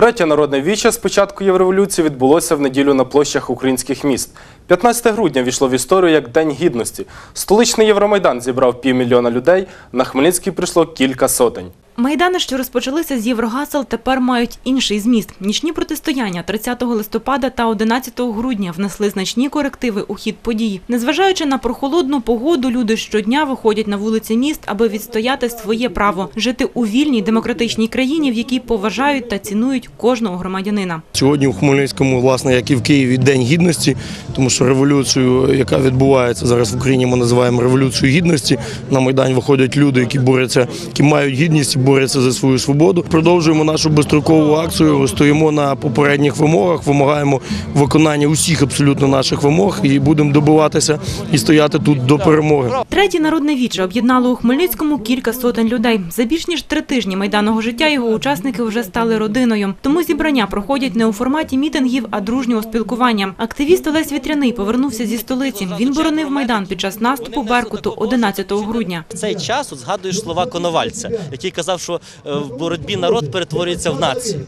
Третє народне віче з початку Єврореволюції відбулося в неділю на площах українських міст. 15 грудня війшло в історію як День Гідності. Столичний Євромайдан зібрав півмільйона людей, на Хмельницький прийшло кілька сотень. Майдани, що розпочалися з Єврогасел, тепер мають інший зміст. Нічні протистояння 30 листопада та 11 грудня внесли значні корективи у хід подій. Незважаючи на прохолодну погоду, люди щодня виходять на вулиці міст, аби відстояти своє право жити у вільній демократичній країні, в якій поважають та цінують кожного громадянина. Сьогодні у Хмельницькому, власне, як і в Києві, День гідності, тому що революцію, яка відбувається зараз в Україні, ми називаємо революцію гідності. На майдан виходять люди, які борються, які мають гідність борються за свою свободу. Продовжуємо нашу безстрокову акцію. Стоїмо на попередніх вимогах, вимагаємо виконання усіх абсолютно наших вимог і будемо добиватися і стояти тут до перемоги. Третє народне віче об'єднало у Хмельницькому кілька сотень людей. За більш ніж три тижні майданого життя його учасники вже стали родиною. Тому зібрання проходять не у форматі мітингів, а дружнього спілкування. Активіст Олесь Вітряний повернувся зі столиці. Він боронив майдан під час наступу Беркуту 11 грудня. В цей час от згадуєш слова Коновальця, який казав, що е, в боротьбі народ перетворюється в націю.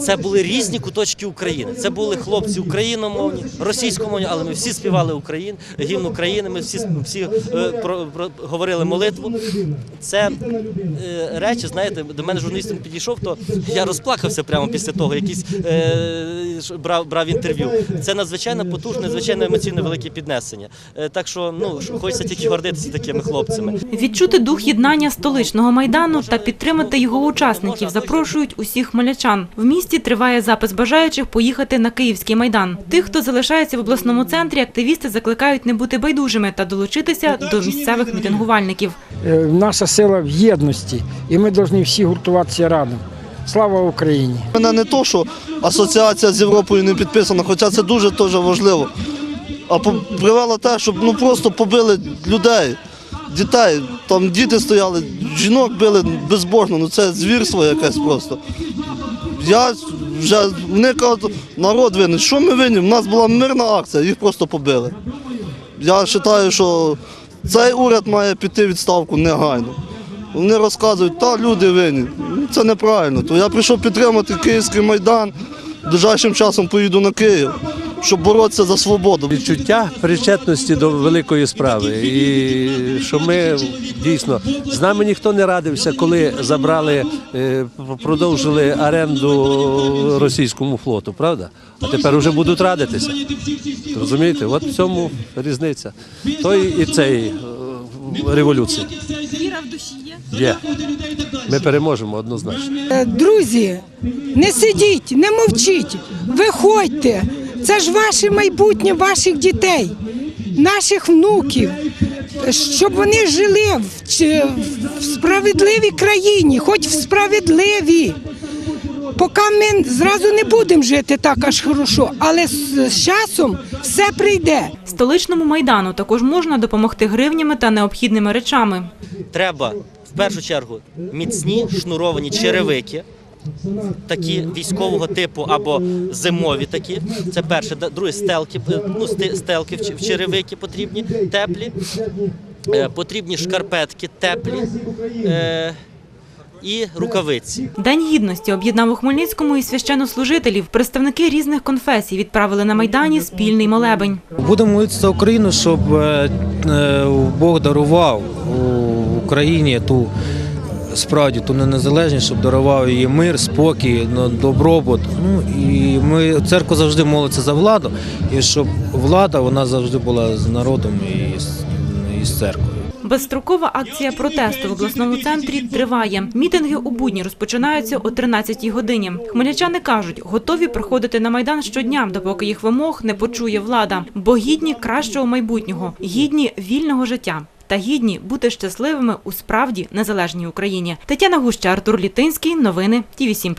Це були різні куточки України. Це були хлопці україномовні, російськомовні, але ми всі співали Україн, гімн України. Ми всі всі е, про, про говорили молитву. Це е, речі, знаєте, до мене журналістом підійшов, то я розплакався прямо після того, якийсь е, брав, брав інтерв'ю. Це надзвичайно потужне, надзвичайно емоційно велике піднесення. Е, так що ну хочеться тільки гордитися такими хлопцями. Відчути дух єднання столичного майдану та підтримати його учасників запрошують усіх хмельничан. В місті триває запис бажаючих поїхати на київський майдан. Тих, хто залишається в обласному центрі, активісти закликають не бути байдужими та долучитися до місцевих мітингувальників. Е, Наша сила в єдності, і ми повинні всі гуртуватися разом. Слава Україні! Мене не то, що асоціація з Європою не підписана, хоча це дуже теж важливо. А привело те, щоб ну просто побили людей, дітей. Там діти стояли, жінок били безбожно, ну це звірство якесь просто. Я вже вони кажуть, народ винен. Що ми винні? У нас була мирна акція, їх просто побили. Я вважаю, що цей уряд має піти відставку негайно. Вони розказують, та люди винні. Ну, Це неправильно. То я прийшов підтримати Київський майдан. Ближайшим часом поїду на Київ, щоб боротися за свободу. відчуття причетності до великої справи. І що ми дійсно з нами ніхто не радився, коли забрали, е, продовжили оренду російському флоту, правда? А тепер вже будуть радитися. Розумієте? От в цьому різниця. Той і цей е, революції. Віра в душі є? Є. Ми переможемо однозначно. Е, Друзі, не сидіть, не мовчіть, виходьте. Це ж ваше майбутнє ваших дітей, наших внуків, щоб вони жили в, в справедливій країні, хоч в справедливій. Поки ми зразу не будемо жити так аж хорошо, але з, з часом все прийде. Столичному майдану також можна допомогти гривнями та необхідними речами. треба в першу чергу міцні шнуровані черевики. Такі військового типу або зимові такі. Це перше. Да- Друге стелки, е, ну, стелки в черевики потрібні, теплі. Е, Потрібні шкарпетки теплі е, і рукавиці. День гідності об'єднав у Хмельницькому і священнослужителів. Представники різних конфесій відправили на майдані спільний молебень. Будемо молитися Україну, щоб Бог дарував Україні ту справді ту незалежність, щоб дарував її мир, спокій, ну, добробут. Ну і ми церква завжди молиться за владу, і щоб влада вона завжди була з народом і з, і з церквою. Безстрокова акція протесту в обласному центрі триває. Мітинги у будні розпочинаються о 13-й годині. Хмельничани кажуть, готові приходити на майдан щодня, допоки їх вимог не почує влада, бо гідні кращого майбутнього, гідні вільного життя. Та гідні бути щасливими у справді незалежній Україні. Тетяна Гуща, Артур Літинський. Новини Ті 7